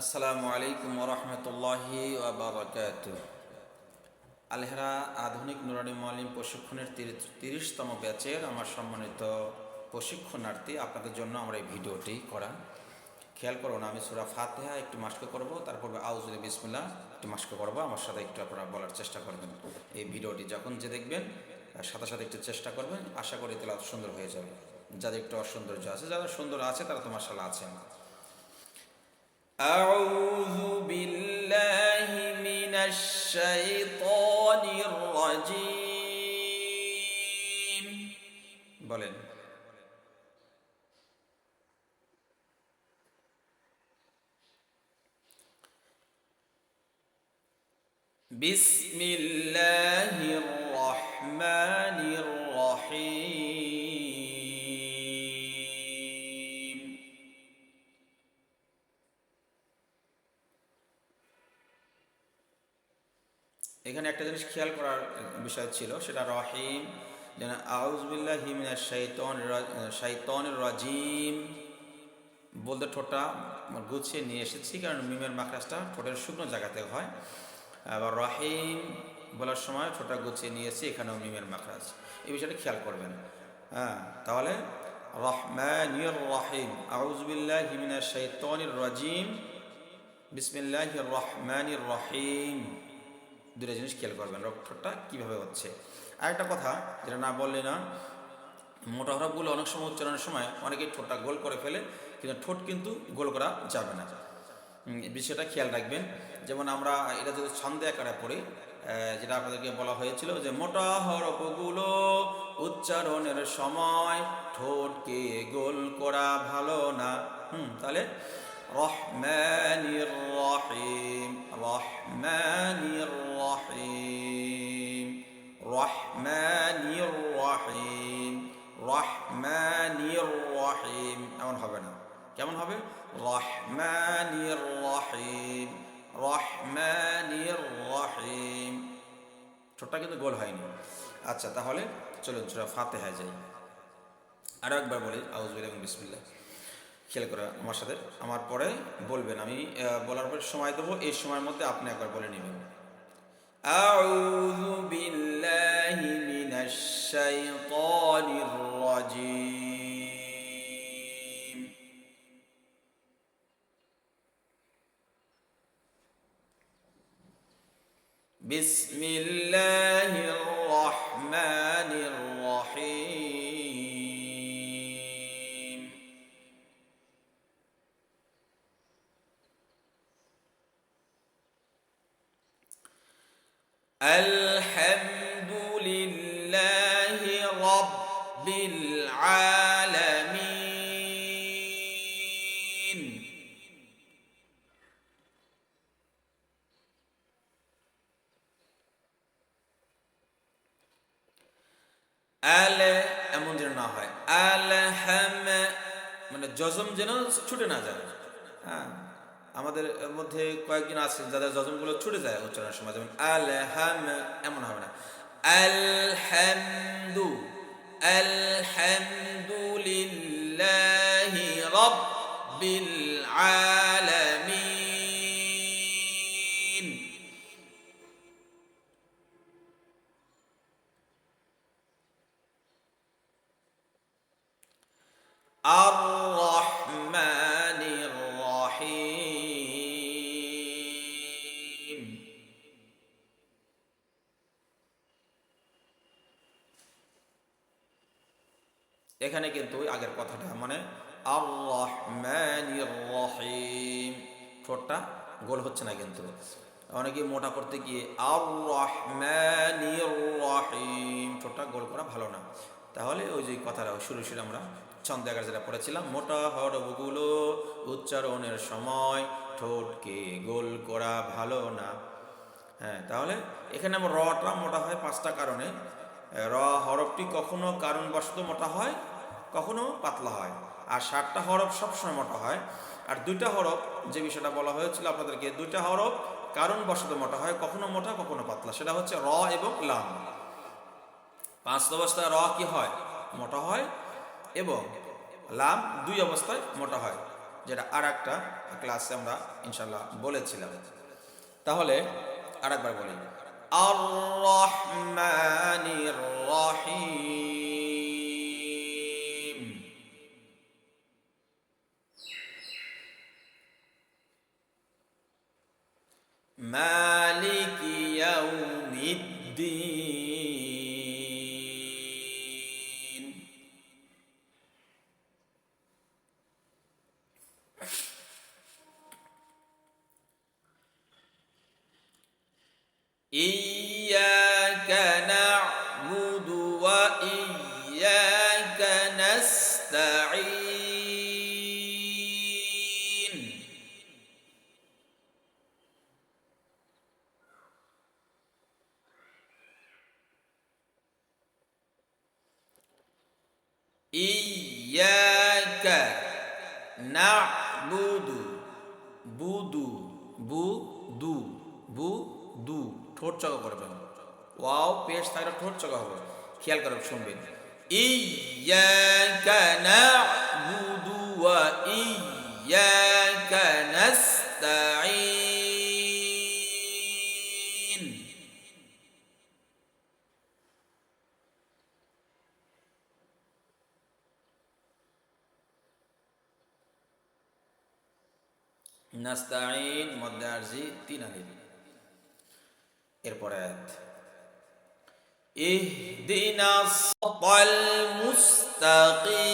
আসসালামু আলাইকুম রহমতুল্লাহি বাবরকাত আলহেরা আধুনিক নুরানি মালিম প্রশিক্ষণের তিরিশতম ব্যাচের আমার সম্মানিত প্রশিক্ষণার্থী আপনাদের জন্য আমরা এই ভিডিওটি করা। খেয়াল করুন, আমি সুরা ফাতেহা একটু মাস্ক করব, তারপর আউজুল বিসমিল্লা একটু মাস্ক করব। আমার সাথে একটু আপনারা বলার চেষ্টা করবেন। এই ভিডিওটি যখন যে দেখবেন সাথে সাথে একটু চেষ্টা করবেন। আশা করি তাহলে সুন্দর হয়ে যাবে। যাদের একটু অসৌন্দর্য আছে যারা সুন্দর আছে, তারা তোমার সালা আছেন। أعوذ بالله من الشيطان الرجيم বলেন بسم الله এখানে একটা জিনিস খেয়াল করার বিষয় ছিল, সেটা রহিম, যেন আউজবিল্লাহ হিমিনা শৈতন শৈতন রাজিম। বলতে ঠোঁটটা গুছিয়ে নিয়ে এসেছি, কারণ মিমের মাকড়াসটা ঠোঁটের শুকনো জায়গাতে হয়। আবার রহিম বলার সময় ঠোঁটা গুছিয়ে নিয়েছি এখানেও মিমের মাকড়াস এই বিষয়টা খেয়াল করবেন। হ্যাঁ তাহলে রহমান রহিম আউজবিল্লাহ হিমিনা শৈতন রাজিম। বিসমিল্লাহ রহমান রহিম। দুটো জিনিস খেয়াল করবেন, রক্তটা কীভাবে হচ্ছে। আর একটা কথা, যেটা না বললে না, মোটা হরফগুলো অনেক সময় উচ্চারণের সময় অনেকেই ঠোঁটটা গোল করে ফেলে, কিন্তু ঠোঁট কিন্তু গোল করা যাবে না। বিষয়টা খেয়াল রাখবেন। যেমন আমরা এটা যদি ছন্দে আকারে পড়ি যেটা আপনাদেরকে বলা হয়েছিল যে, মোটা হরফগুলো উচ্চারণের সময় ঠোঁটকে গোল করা ভালো না। হুম, তাহলে রহমানির ছোটটা কিন্তু গোল হয়নি আচ্ছা তাহলে চলুন ছোটা ফাতে হয়ে যাই আরও একবার বলি আউজবিল এবং বিসমিল্লা খেয়াল করে আমার সাথে আমার পরে বলবেন আমি বলার পর সময় দেবো এই সময়ের মধ্যে আপনি একবার বলে নেবেন أعوذ بالله من الشيطان الرجيم الحمد لله رب العالمين আল এমন যেন না হয় আল হাম মানে জজম যেন ছুটে না যায় হ্যাঁ আমাদের মধ্যে কয়েকজন আছেন যাদের জজমগুলো ছুটে যায় উচ্চারণের সময় যেমন আল হাম এমন হবে না। আল হ্যামদু আল হামদুলিল্লাহি রব্বিল আলামিন। এখানে কিন্তু আগের কথাটা মানে রহিম ঠোঁটটা গোল হচ্ছে না কিন্তু। অনেকে মোটা করতে গিয়ে রহিম ঠোঁটটা গোল করা ভালো না। তাহলে ওই যে কথাটা শুরু শুরু আমরা ছন্দ এগারো যেটা পড়েছিলাম, মোটা হরফগুলো উচ্চারণের সময় ঠোঁটকে গোল করা ভালো না। হ্যাঁ তাহলে এখানে আমার রটা মোটা হয় পাঁচটা কারণে। র হরফটি কখনো কারণবশত মোটা হয় কখনো পাতলা হয়। আর ষাটটা হরফ সবসময় মোটা হয়। আর দুইটা হরফ, যে বিষয়টা বলা হয়েছিল আপনাদেরকে, দুইটা হরফ কারণ কারণবশত মোটা হয়, কখনো মোটা, কখনো পাতলা। সেটা হচ্ছে র এবং লাম। পাঁচ অবস্থায় র কি হয়? মোটা হয় এবং লাম দুই অবস্থায় মোটা হয়, যেটা আর একটা ক্লাসে আমরা ইনশাল্লাহ বলেছিলাম। তাহলে আর একবার বলি। আর রহমানির রহিম। مالك يوم الدين. إياك ইয়াকা নাবুদু বুদু বু দু ঠোঁট চকা করবেন। ওয়াও, পেশ থাকলে ঠোঁট চকা হবে। খেয়াল করে শুনবেন। ইয়াকা নাবুদু ওয়া ইয়াকা নাস্তা নাস্তাইন মধ্যে আরজি তিন আলিম এরপরে ইহদিনা সফল মুস্তাকিম।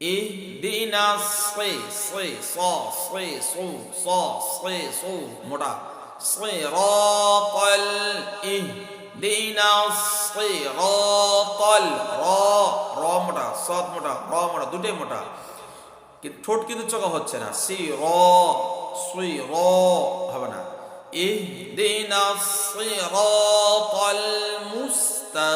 ইহদিনা সে সে, স সে স, সে, মোটা। صراط اهدنا الصراط র র মোটা সৎ মোটা র মোটা দুটোই মোটা কিন্তু ঠোঁট কিন্তু চকা হচ্ছে না সি র সুই র হবে না اهدنا الصراط المستقيم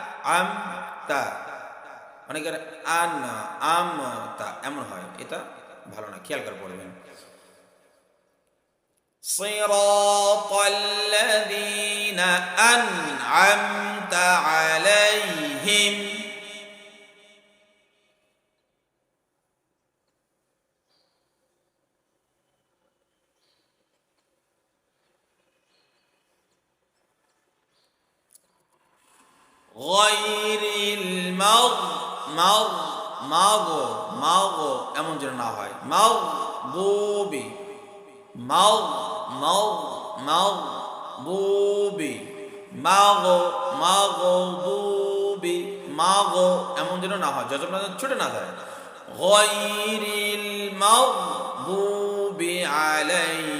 আমতা অনেকের আন আমতা এমন হয় এটা ভালো না খেয়াল করে পড়বেন صراط الذين أنعمت عليهم غير المغ مغ মাগ মাগ এমন যেন না হয় মাগ বুবি মাগ মাগ মাগ বুবি মাগ মাগ বুবি মাগ এমন যেন না হয় যত ছুটে না যায় غير المغضوب عليهم